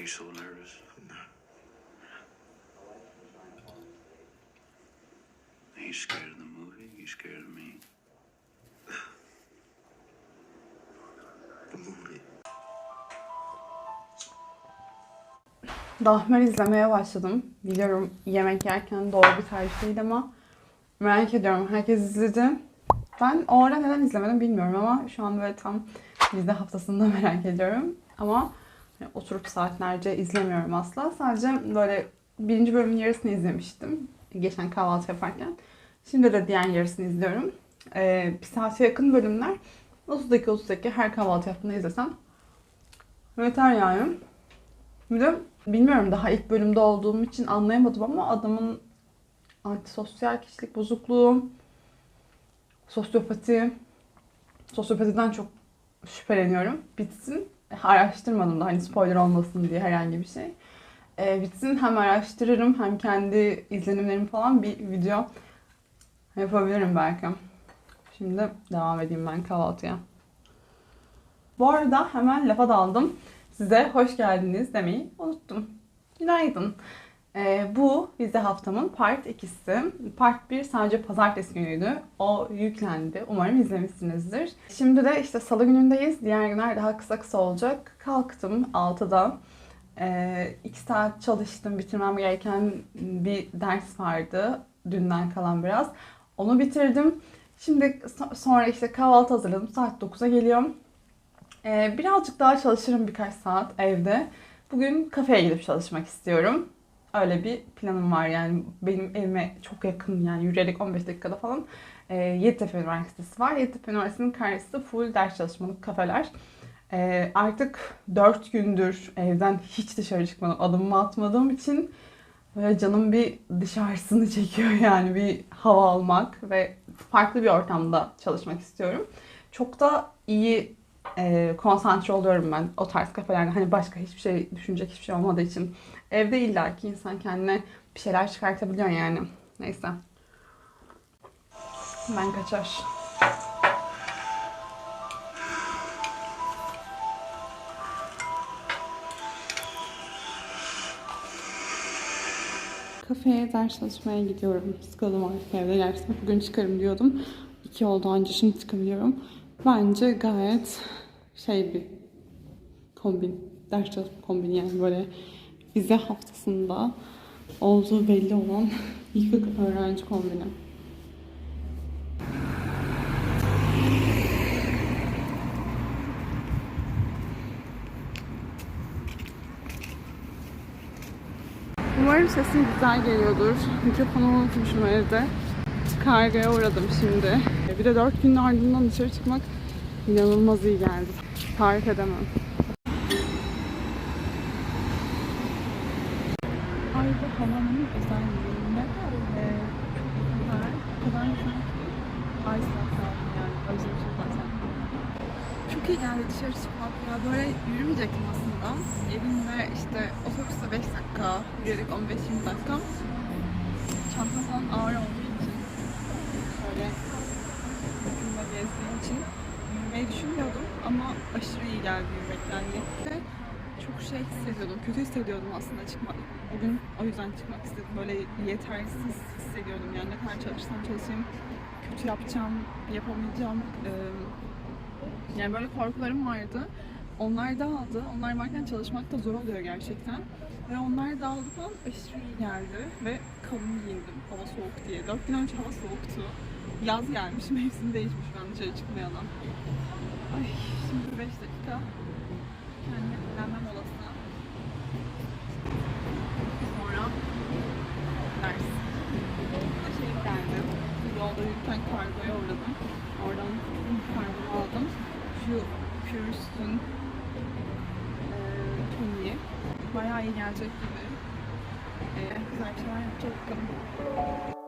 you so nervous? Are you scared of the movie? you scared of me? The movie. Dahmer izlemeye başladım. Biliyorum yemek yerken doğru bir tercih değil ama merak ediyorum. Herkes izledi. Ben o ara neden izlemedim bilmiyorum ama şu an böyle tam vize haftasında merak ediyorum. Ama oturup saatlerce izlemiyorum asla. Sadece böyle birinci bölümün yarısını izlemiştim. Geçen kahvaltı yaparken. Şimdi de diğer yarısını izliyorum. Ee, bir saate yakın bölümler. 30 dakika 30 dakika her kahvaltı yaptığında izlesem yeter yani. Bir de bilmiyorum daha ilk bölümde olduğum için anlayamadım ama adamın antisosyal kişilik bozukluğu, sosyopati, sosyopatiden çok şüpheleniyorum. Bitsin. Araştırmadım da hani spoiler olmasın diye herhangi bir şey. Ee, bitsin hem araştırırım hem kendi izlenimlerimi falan bir video yapabilirim belki. Şimdi devam edeyim ben kahvaltıya. Bu arada hemen lafa daldım size hoş geldiniz demeyi unuttum. Günaydın. Ee, bu vize haftamın part 2'si. Part 1 sadece pazartesi günüydü. O yüklendi. Umarım izlemişsinizdir. Şimdi de işte salı günündeyiz. Diğer günler daha kısa kısa olacak. Kalktım 6'da. 2 saat çalıştım. Bitirmem gereken bir ders vardı. Dünden kalan biraz. Onu bitirdim. Şimdi so- sonra işte kahvaltı hazırladım. Saat 9'a geliyorum. Ee, birazcık daha çalışırım birkaç saat evde. Bugün kafeye gidip çalışmak istiyorum. Öyle bir planım var yani benim evime çok yakın yani yürüyerek 15 dakikada falan e, Yeditepe Üniversitesi var. Yeditepe Üniversitesi'nin karşısı full ders çalışmalık kafeler. E, artık 4 gündür evden hiç dışarı çıkmadım, adımımı atmadığım için böyle canım bir dışarısını çekiyor yani bir hava almak ve farklı bir ortamda çalışmak istiyorum. Çok da iyi e, konsantre oluyorum ben o tarz kafelerde. Hani başka hiçbir şey düşünecek hiçbir şey olmadığı için. Evde illaki insan kendine bir şeyler çıkartabiliyor yani. Neyse. Ben kaçar. Kafeye ders çalışmaya gidiyorum. Sıkıldım artık evde. Gerçekten bugün çıkarım diyordum. İki oldu anca şimdi çıkabiliyorum. Bence gayet şey bir kombin. Ders çalışma kombini yani böyle vize haftasında olduğu belli olan yıkık öğrenci kombini. Umarım sesim güzel geliyordur. Mikrofonumu unutmuşum evde. Kargaya uğradım şimdi. Bir de dört günün ardından dışarı çıkmak inanılmaz iyi geldi. Tarif edemem. Ayda havanın özelliğinde e, o kadar güzel Iceland aldım yani özlemişim zaten. Çok iyi geldi dışarı çıkmak ya. Böyle yürümeyecektim aslında. Evimde işte otobüste 5 dakika, yürüyerek 15-20 dakika. Çantam falan ağır olduğu için böyle yakında gezdiğim için yürümeyi düşünmüyordum ama aşırı iyi geldi yürümek yani. Çok şey hissediyordum, kötü hissediyordum aslında çıkmak. Bugün o yüzden çıkmak istedim. Böyle yetersiz hissediyordum yani ne kadar çalışsam çalışayım kötü yapacağım, yapamayacağım. Ee, yani böyle korkularım vardı. Onlar dağıldı. Onlar varken çalışmak da zor oluyor gerçekten. Ve onlar dağıldı falan aşırı iyi geldi. Ve kalın giyindim hava soğuk diye. Dört gün önce hava soğuktu. Yaz gelmiş, mevsim değişmiş ben dışarı çıkmayalan. Ay şimdi 5 dakika kendime dinlenme molasına. Sonra ders. Burada şey geldi. Yürürken kargoya uğradım. Oradan kargo aldım. Şu Purist'ün e, toniği. Bayağı iyi gelecek gibi. E, güzel şeyler yapacak.